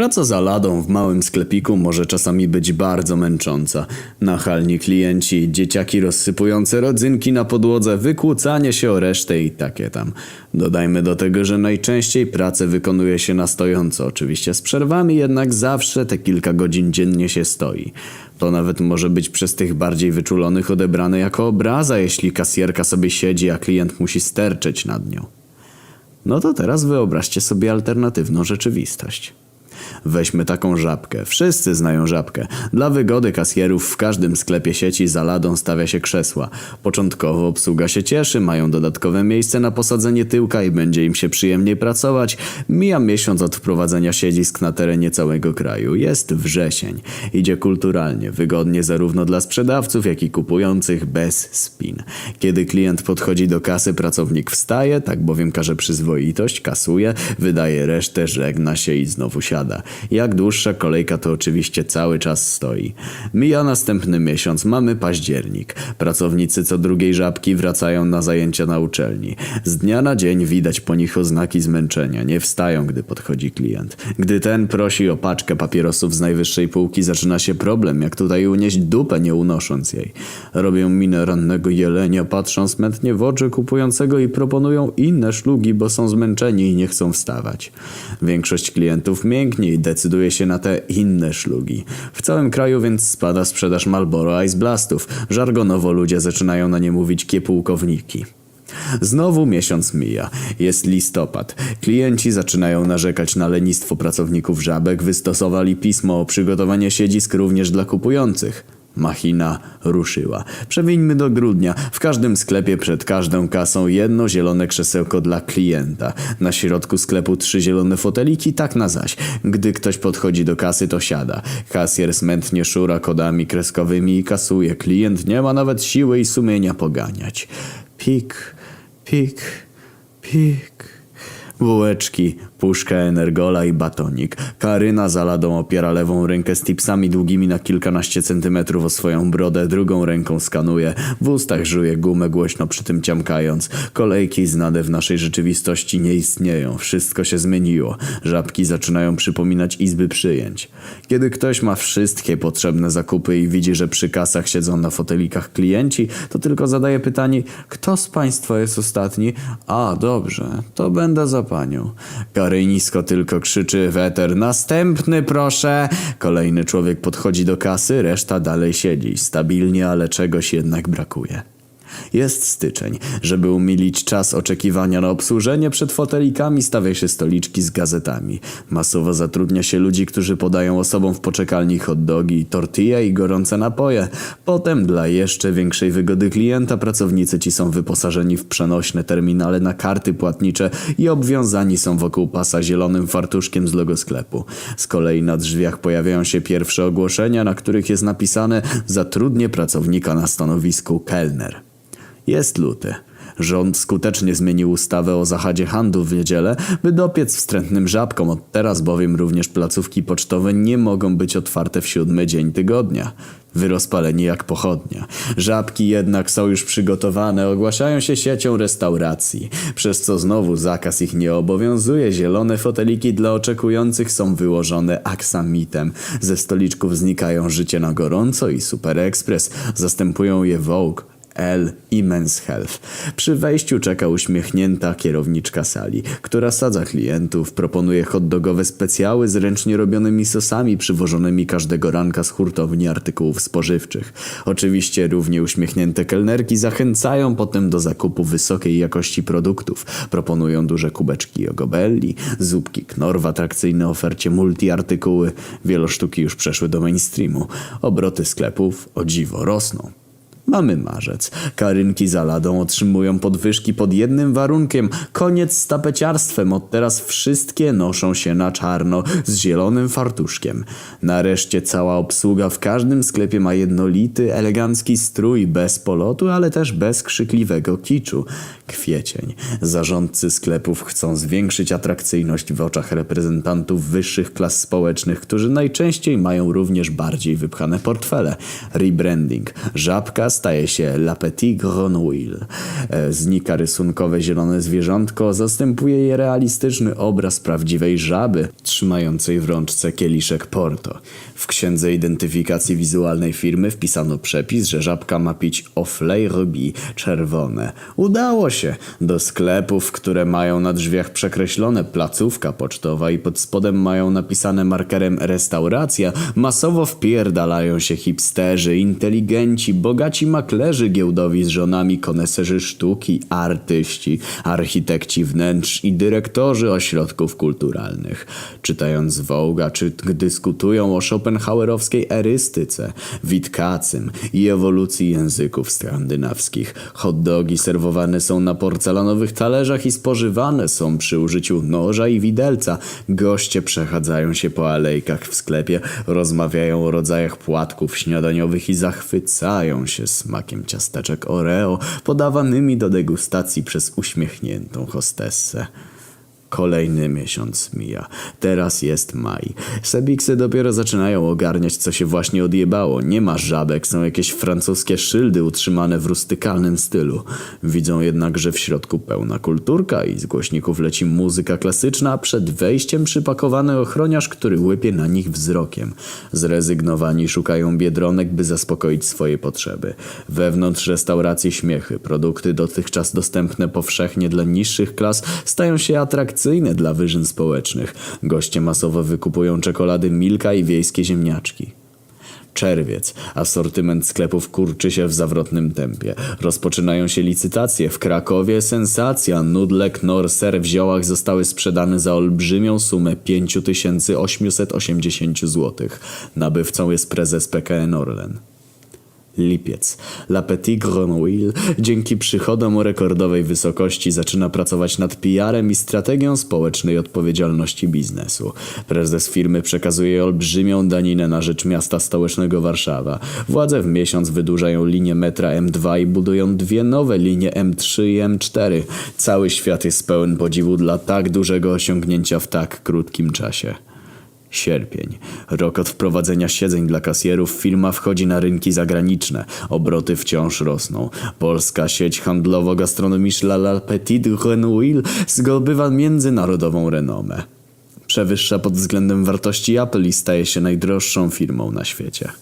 Praca za ladą w małym sklepiku może czasami być bardzo męcząca. Nachalni klienci, dzieciaki rozsypujące rodzynki na podłodze, wykłócanie się o resztę i takie tam. Dodajmy do tego, że najczęściej pracę wykonuje się na stojąco, oczywiście z przerwami, jednak zawsze te kilka godzin dziennie się stoi. To nawet może być przez tych bardziej wyczulonych odebrane jako obraza, jeśli kasjerka sobie siedzi, a klient musi sterczeć nad nią. No to teraz wyobraźcie sobie alternatywną rzeczywistość. Weźmy taką żabkę. Wszyscy znają żabkę. Dla wygody kasjerów w każdym sklepie sieci za ladą stawia się krzesła. Początkowo obsługa się cieszy, mają dodatkowe miejsce na posadzenie tyłka i będzie im się przyjemniej pracować. Mija miesiąc od wprowadzenia siedzisk na terenie całego kraju. Jest wrzesień. Idzie kulturalnie, wygodnie zarówno dla sprzedawców, jak i kupujących bez spin. Kiedy klient podchodzi do kasy, pracownik wstaje, tak bowiem każe przyzwoitość, kasuje, wydaje resztę, żegna się i znowu siada. Jak dłuższa kolejka, to oczywiście cały czas stoi. Mija następny miesiąc, mamy październik. Pracownicy co drugiej żabki wracają na zajęcia na uczelni. Z dnia na dzień widać po nich oznaki zmęczenia. Nie wstają, gdy podchodzi klient. Gdy ten prosi o paczkę papierosów z najwyższej półki, zaczyna się problem, jak tutaj unieść dupę, nie unosząc jej. Robią minę rannego jelenia, patrzą smętnie w oczy kupującego i proponują inne szlugi, bo są zmęczeni i nie chcą wstawać. Większość klientów mięknie i decyduje się na te inne szlugi. W całym kraju więc spada sprzedaż Marlboro Ice Blastów. Żargonowo ludzie zaczynają na nie mówić kiepułkowniki. Znowu miesiąc mija. Jest listopad. Klienci zaczynają narzekać na lenistwo pracowników żabek. Wystosowali pismo o przygotowanie siedzisk również dla kupujących. Machina ruszyła. Przewińmy do grudnia. W każdym sklepie przed każdą kasą jedno zielone krzesełko dla klienta. Na środku sklepu trzy zielone foteliki, tak na zaś. Gdy ktoś podchodzi do kasy, to siada. Kasjer smętnie szura kodami kreskowymi i kasuje. Klient nie ma nawet siły i sumienia poganiać. Pik, pik, pik. Bułeczki, puszka energola i batonik. Karyna za ladą opiera lewą rękę z tipsami długimi na kilkanaście centymetrów o swoją brodę, drugą ręką skanuje. W ustach żuje gumę głośno przy tym ciamkając. Kolejki znane w naszej rzeczywistości nie istnieją. Wszystko się zmieniło. Żabki zaczynają przypominać izby przyjęć. Kiedy ktoś ma wszystkie potrzebne zakupy i widzi, że przy kasach siedzą na fotelikach klienci, to tylko zadaje pytanie, kto z państwa jest ostatni? A, dobrze, to będę za panią. Gary nisko tylko krzyczy weter. Następny proszę. Kolejny człowiek podchodzi do kasy, reszta dalej siedzi. Stabilnie, ale czegoś jednak brakuje. Jest styczeń. Żeby umilić czas oczekiwania na obsłużenie, przed fotelikami stawia się stoliczki z gazetami. Masowo zatrudnia się ludzi, którzy podają osobom w poczekalni hot dogi, tortilla i gorące napoje. Potem dla jeszcze większej wygody klienta pracownicy ci są wyposażeni w przenośne terminale na karty płatnicze i obwiązani są wokół pasa zielonym fartuszkiem z logo sklepu. Z kolei na drzwiach pojawiają się pierwsze ogłoszenia, na których jest napisane zatrudnię pracownika na stanowisku kelner. Jest luty. Rząd skutecznie zmienił ustawę o zachadzie handlu w niedzielę, by dopiec wstrętnym żabkom. Od teraz bowiem również placówki pocztowe nie mogą być otwarte w siódmy dzień tygodnia. Wyrozpaleni jak pochodnia. Żabki jednak są już przygotowane, ogłaszają się siecią restauracji, przez co znowu zakaz ich nie obowiązuje. Zielone foteliki dla oczekujących są wyłożone aksamitem. Ze stoliczków znikają życie na gorąco i Super Express. Zastępują je Vogue. L i Men's Health. Przy wejściu czeka uśmiechnięta kierowniczka sali, która sadza klientów, proponuje hotdogowe specjały z ręcznie robionymi sosami przywożonymi każdego ranka z hurtowni artykułów spożywczych. Oczywiście równie uśmiechnięte kelnerki zachęcają potem do zakupu wysokiej jakości produktów. Proponują duże kubeczki jogobelli, zupki knor w atrakcyjnej ofercie multiartykuły. Wielosztuki już przeszły do mainstreamu. Obroty sklepów o dziwo rosną. Mamy marzec. Karynki za ladą otrzymują podwyżki pod jednym warunkiem. Koniec z tapeciarstwem. Od teraz wszystkie noszą się na czarno z zielonym fartuszkiem. Nareszcie cała obsługa w każdym sklepie ma jednolity, elegancki strój bez polotu, ale też bez krzykliwego kiczu. Kwiecień. Zarządcy sklepów chcą zwiększyć atrakcyjność w oczach reprezentantów wyższych klas społecznych, którzy najczęściej mają również bardziej wypchane portfele. Rebranding. Żabka staje się La Petite Grenouille. E, Znika rysunkowe zielone zwierzątko, zastępuje je realistyczny obraz prawdziwej żaby, trzymającej w rączce kieliszek Porto. W księdze identyfikacji wizualnej firmy wpisano przepis, że żabka ma pić Oflay Ruby czerwone. Udało się! Do sklepów, które mają na drzwiach przekreślone placówka pocztowa i pod spodem mają napisane markerem restauracja, masowo wpierdalają się hipsterzy, inteligenci, bogaci maklerzy giełdowi z żonami, koneserzy sztuki, artyści, architekci wnętrz i dyrektorzy ośrodków kulturalnych. Czytając Wołga, czy dyskutują o schopenhauerowskiej erystyce, Witkacym i ewolucji języków skandynawskich. Hot dogi serwowane są na porcelanowych talerzach i spożywane są przy użyciu noża i widelca. Goście przechadzają się po alejkach w sklepie, rozmawiają o rodzajach płatków śniadaniowych i zachwycają się smakiem ciasteczek Oreo podawanymi do degustacji przez uśmiechniętą hostessę. Kolejny miesiąc mija. Teraz jest maj. Sebiksy dopiero zaczynają ogarniać, co się właśnie odjebało. Nie ma żabek, są jakieś francuskie szyldy utrzymane w rustykalnym stylu. Widzą jednak, że w środku pełna kulturka i z głośników leci muzyka klasyczna, a przed wejściem przypakowany ochroniarz, który łypie na nich wzrokiem. Zrezygnowani szukają biedronek, by zaspokoić swoje potrzeby. Wewnątrz restauracji śmiechy, produkty dotychczas dostępne powszechnie dla niższych klas stają się atrakcyjne dla wyżyn społecznych. Goście masowo wykupują czekolady Milka i wiejskie ziemniaczki. Czerwiec. Asortyment sklepów kurczy się w zawrotnym tempie. Rozpoczynają się licytacje. W Krakowie sensacja. Nudle Knorr ser w ziołach zostały sprzedane za olbrzymią sumę 5880 zł. Nabywcą jest prezes PKN Orlen. Lipiec. La Petite Grenouille dzięki przychodom o rekordowej wysokości zaczyna pracować nad PR-em i strategią społecznej odpowiedzialności biznesu. Prezes firmy przekazuje olbrzymią daninę na rzecz miasta stołecznego Warszawa. Władze w miesiąc wydłużają linię metra M2 i budują dwie nowe linie M3 i M4. Cały świat jest pełen podziwu dla tak dużego osiągnięcia w tak krótkim czasie. Sierpień. Rok od wprowadzenia siedzeń dla kasjerów firma wchodzi na rynki zagraniczne. Obroty wciąż rosną. Polska sieć handlowo-gastronomiczna La Petite Grenouille zdobywa międzynarodową renomę. Przewyższa pod względem wartości Apple i staje się najdroższą firmą na świecie.